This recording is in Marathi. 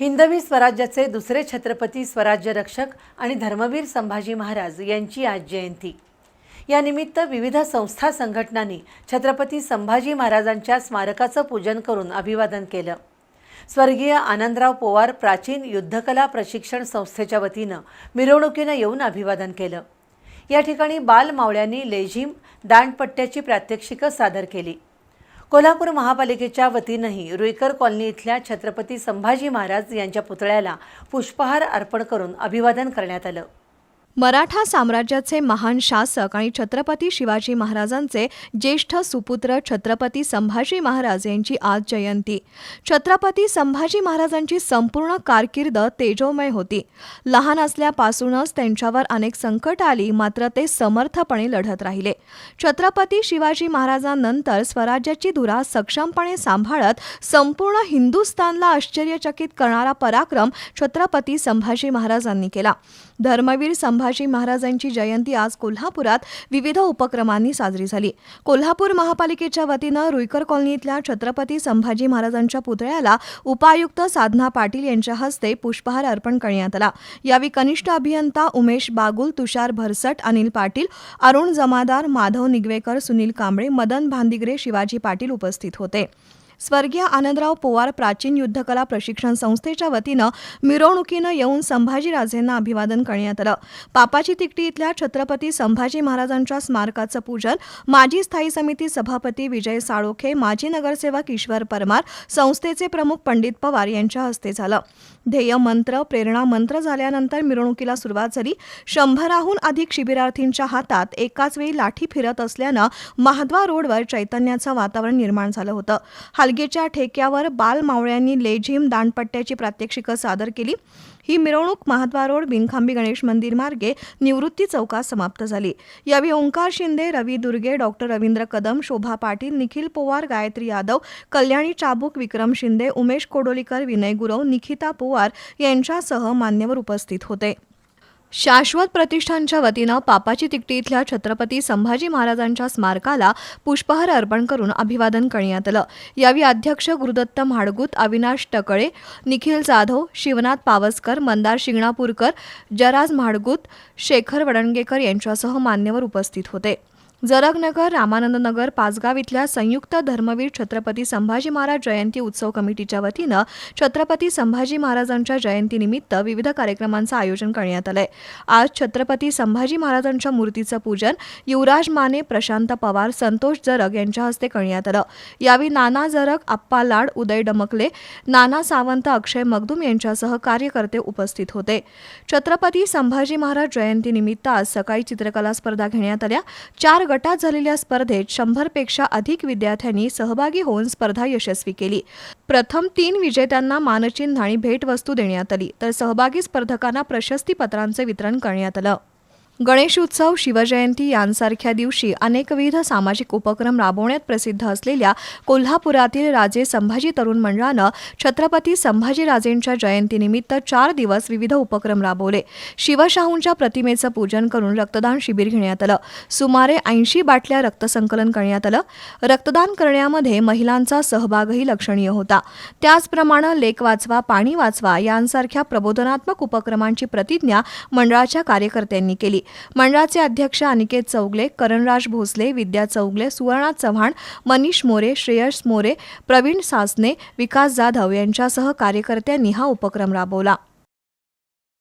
हिंदवी स्वराज्याचे दुसरे छत्रपती स्वराज्य रक्षक आणि धर्मवीर संभाजी महाराज यांची आज जयंती. यानिमित्त विविध संस्था संघटनांनी छत्रपती संभाजी महाराजांच्या स्मारकाचं पूजन करून अभिवादन केलं. स्वर्गीय आनंदराव पोवार प्राचीन युद्धकला प्रशिक्षण संस्थेच्या वतीनं मिरवणुकीनं येऊन अभिवादन केलं. या ठिकाणी बालमावळ्यांनी लेझिम दांडपट्ट्याची प्रात्यक्षिकं सादर केली. कोल्हापूर महापालिकेच्या वतीनंही रुईकर कॉलनी इथल्या छत्रपती संभाजी महाराज यांच्या पुतळ्याला पुष्पहार अर्पण करून अभिवादन करण्यात आलं. मराठा साम्राज्याचे महान शासक आणि छत्रपती शिवाजी महाराजांचे ज्येष्ठ सुपुत्र छत्रपती संभाजी महाराज यांची आज जयंती. छत्रपती संभाजी महाराजांची संपूर्ण कारकीर्द तेजोमय होती. लहान असल्यापासूनच त्यांच्यावर अनेक संकट आली मात्र ते समर्थपणे लढत राहिले. छत्रपती शिवाजी महाराजांनंतर स्वराज्याची धुरा सक्षमपणे सांभाळत संपूर्ण हिंदुस्थानला आश्चर्यचकित करणारा पराक्रम छत्रपती संभाजी महाराजांनी केला. धर्मवीर संभाजी महाराजांची जयंती आज कोल्हापुरात विविध उपक्रमांनी साजरी झाली. कोल्हापूर महापालिकेच्या वतीनं रुईकर कॉलनीतल्या छत्रपती संभाजी महाराजांच्या पुतळ्याला उपायुक्त साधना पाटील यांच्या हस्ते पुष्पहार अर्पण करण्यात आला. यावेळी कनिष्ठ अभियंता उमेश बागुल तुषार भरसट अनिल पाटील अरुण जमादार माधव निगवेकर सुनील कांबळे मदन भांदिगरे शिवाजी पाटील उपस्थित होते. स्वर्गीय आनंदराव पोवार प्राचीन युद्धकला प्रशिक्षण संस्थेच्या वतीनं मिरवणुकीनं येऊन संभाजीराजेंना अभिवादन करण्यात आलं. पापाची तिकटी इथल्या छत्रपती संभाजी महाराजांच्या स्मारकाचं पूजन माजी स्थायी समिती सभापती विजय साळोखे माजी नगरसेवक ईश्वर परमार संस्थेचे प्रमुख पंडित पवार यांच्या हस्ते झालं. ध्येय मंत्र प्रेरणा मंत्र झाल्यानंतर मिरवणुकीला सुरुवात झाली. शंभराहून अधिक शिबिरार्थींच्या हातात एकाच वेळी लाठी फिरत असल्यानं महाद्वा रोडवर चैतन्याचं वातावरण निर्माण झालं होतं. हलगीच्या ठेक्यावर बालमावळ्यांनी लेझिम दांडपट्ट्याची प्रात्यक्षिकं सादर केली. ही मिरवणूक महाद्वा रोड बिनखांबी गणेश मंदिर मार्गे निवृत्ती चौकात समाप्त झाली. यावेळी ओंकार शिंदे रवी दुर्गे डॉक्टर रवींद्र कदम शोभा पाटील निखिल पोवार गायत्री यादव कल्याणी चाबूक विक्रम शिंदे उमेश कोडोलीकर विनय गुरव निखिता पोवार यांच्यासह मान्यवर उपस्थित होते. शाश्वत प्रतिष्ठानच्या वतीनं पापाची तिकटी इथल्या छत्रपती संभाजी महाराजांच्या स्मारकाला पुष्पहार अर्पण करून अभिवादन करण्यात आलं. यावेळी अध्यक्ष गुरुदत्त म्हाडगूत अविनाश टकळे निखिल जाधव शिवनाथ पावसकर मंदार शिंगणापूरकर जराज म्हाडगूत शेखर वडणगेकर यांच्यासह मान्यवर उपस्थित होते. जरगनगर रामानंदनगर पाचगाव इथल्या संयुक्त धर्मवीर छत्रपती संभाजी महाराज जयंती उत्सव कमिटीच्या वतीनं छत्रपती संभाजी महाराजांच्या जयंतीनिमित्त विविध कार्यक्रमांचं आयोजन करण्यात आलंय. आज छत्रपती संभाजी महाराजांच्या मूर्तीचं पूजन युवराज माने प्रशांत पवार संतोष जरग यांच्या हस्ते करण्यात आलं. यावेळी नाना जरग आप्पा लाड उदय डमकले नाना सावंत अक्षय मगदूम यांच्यासह कार्यकर्ते उपस्थित होते. छत्रपती संभाजी महाराज जयंतीनिमित्त आज सकाळी चित्रकला स्पर्धा घेण्यात आल्या. चार गटात झालेल्या स्पर्धेत शंभरपेक्षा अधिक विद्यार्थ्यांनी सहभागी होऊन स्पर्धा यशस्वी केली. प्रथम तीन विजेत्यांना मानचिन्ह आणि भेटवस्तू देण्यात आली तर सहभागी स्पर्धकांना प्रशस्तीपत्रांचे वितरण करण्यात आलं. गणेशोत्सव शिवजयंती यांसारख्या दिवशी अनेकविध सामाजिक उपक्रम राबवण्यात प्रसिद्ध असलेल्या कोल्हापुरातील राजे संभाजी तरुण मंडळानं छत्रपती संभाजीराजेंच्या जयंतीनिमित्त चार दिवस विविध उपक्रम राबवले. शिवशाहूंच्या प्रतिमेचं पूजन करून रक्तदान शिबिर घेण्यात आलं. सुमारे ऐंशी बाटल्या रक्तसंकलन करण्यात आलं. रक्तदान करण्यामध्ये महिलांचा सहभागही लक्षणीय होता. त्याचप्रमाणे लेक वाचवा पाणी वाचवा यांसारख्या प्रबोधनात्मक उपक्रमांची प्रतिज्ञा मंडळाच्या कार्यकर्त्यांनी केली. मंडळाचे अध्यक्ष अनिकेत चौगले करणराज भोसले विद्या चौगले सुवर्णा चव्हाण मनीष मोरे श्रेयस मोरे प्रवीण सासने विकास जाधव यांच्यासह कार्यकर्त्यांनी हा उपक्रम राबवला.